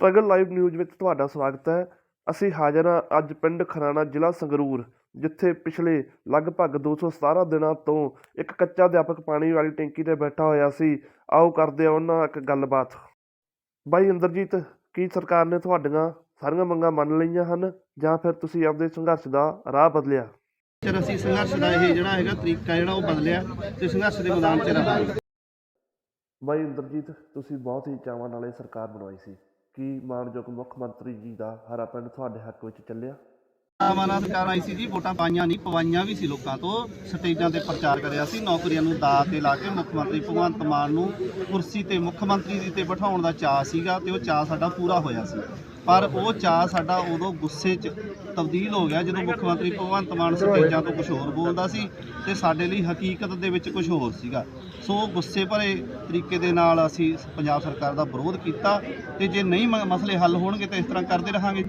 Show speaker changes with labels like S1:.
S1: Struggle live news ਵਿੱਚ ਤੁਹਾਡਾ ਸਵਾਗਤ ਹੈ। ਅਸੀਂ ਹਾਜ਼ਰ ਹਾਂ ਅੱਜ ਪਿੰਡ ਖਰਾਣਾ ਜ਼ਿਲ੍ਹਾ ਸੰਗਰੂਰ ਜਿੱਥੇ ਪਿਛਲੇ ਲਗਭਗ 217 ਦਿਨਾਂ ਤੋਂ ਇੱਕ ਕੱਚਾ ਅਧਿਆਪਕ ਪਾਣੀ ਵਾਲੀ ਟੈਂਕੀ ਤੇ ਬੈਠਾ ਹੋਇਆ ਸੀ। ਆਓ ਕਰਦੇ ਹਾਂ ਉਹਨਾਂ ਇੱਕ ਗੱਲਬਾਤ। ਬਾਈ ਇੰਦਰਜੀਤ ਕੀ ਸਰਕਾਰ ਨੇ ਤੁਹਾਡੀਆਂ ਸਾਰੀਆਂ ਮੰਗਾਂ ਮੰਨ ਲਈਆਂ ਹਨ ਜਾਂ ਫਿਰ ਤੁਸੀਂ ਆਪਦੇ ਸੰਘਰਸ਼ ਦਾ ਰਾਹ ਬਦਲਿਆ?
S2: ਚਿਰ ਅਸੀਂ ਸੰਘਰਸ਼ ਦਾ ਇਹ ਜਿਹੜਾ ਹੈਗਾ ਤਰੀਕਾ ਜਿਹੜਾ ਉਹ ਬਦਲਿਆ ਤੇ ਸੰਘਰਸ਼ ਦੇ ਮੈਦਾਨ 'ਚ ਰਹਾਂਗੇ
S1: ਬਾਈ ਇੰਦਰਜੀਤ ਤੁਸੀਂ ਬਹੁਤ ਹੀ ਚਾਵਾਂ ਨਾਲ ਸਰਕਾਰ ਬਣਵਾਈ ਸੀ। ਕੀ ਮਾਣਯੋਗ ਮੁੱਖ ਮੰਤਰੀ ਜੀ ਦਾ ਹਰਾ ਪਿੰਡ ਤੁਹਾਡੇ ਹੱਕ ਵਿੱਚ ਚੱਲਿਆ?
S2: ਆਮਾਨਾ ਸਰਕਾਰ ਆਈ ਸੀ ਜੀ, ਵੋਟਾਂ ਪਾਈਆਂ ਨਹੀਂ, ਪਵਾਈਆਂ ਵੀ ਸੀ ਲੋਕਾਂ ਤੋਂ। ਸਟੇਜਾਂ ਤੇ ਪ੍ਰਚਾਰ ਕਰਿਆ ਸੀ, ਨੌਕਰੀਆਂ ਨੂੰ ਦਾਅ ਤੇ ਲਾ ਕੇ ਮੁੱਖ ਮੰਤਰੀ ਭਗਵੰਤ ਮਾਨ ਨੂੰ ਕੁਰਸੀ ਤੇ, ਮੁੱਖ ਮੰਤਰੀ ਦੀ ਤੇ ਬਿਠਾਉਣ ਦਾ ਚਾਅ ਸੀਗਾ ਤੇ ਉਹ ਚਾਅ ਸਾਡਾ ਪੂਰਾ ਹੋਇਆ ਸੀ। ਪਰ ਉਹ ਚਾਅ ਸਾਡਾ ਉਦੋਂ ਗੁੱਸੇ 'ਚ ਤਬਦੀਲ ਹੋ ਗਿਆ ਜਦੋਂ ਮੁੱਖ ਮੰਤਰੀ ਭਗਵੰਤ ਮਾਨ ਸਟੇਜਾਂ ਤੋਂ ਕੁਝ ਹੋਰ ਬੋਲਦਾ ਸੀ ਤੇ ਸਾਡੇ ਲਈ ਹਕੀਕਤ ਦੇ ਵਿੱਚ ਕੁਝ ਹੋਰ ਸੀਗਾ। ਸੋ ਗੁੱਸੇ ਭਰੇ ਤਰੀਕੇ ਦੇ ਨਾਲ ਅਸੀਂ ਪੰਜਾਬ ਸਰਕਾਰ ਦਾ ਵਿਰੋਧ ਕੀਤਾ ਤੇ ਜੇ ਨਹੀਂ ਮ- ਮਸਲੇ ਹੱਲ ਹੋਣਗੇ ਤਾਂ ਇਸ ਤਰ੍ਹਾਂ ਕਰਦੇ ਰਹਾਂਗੇ।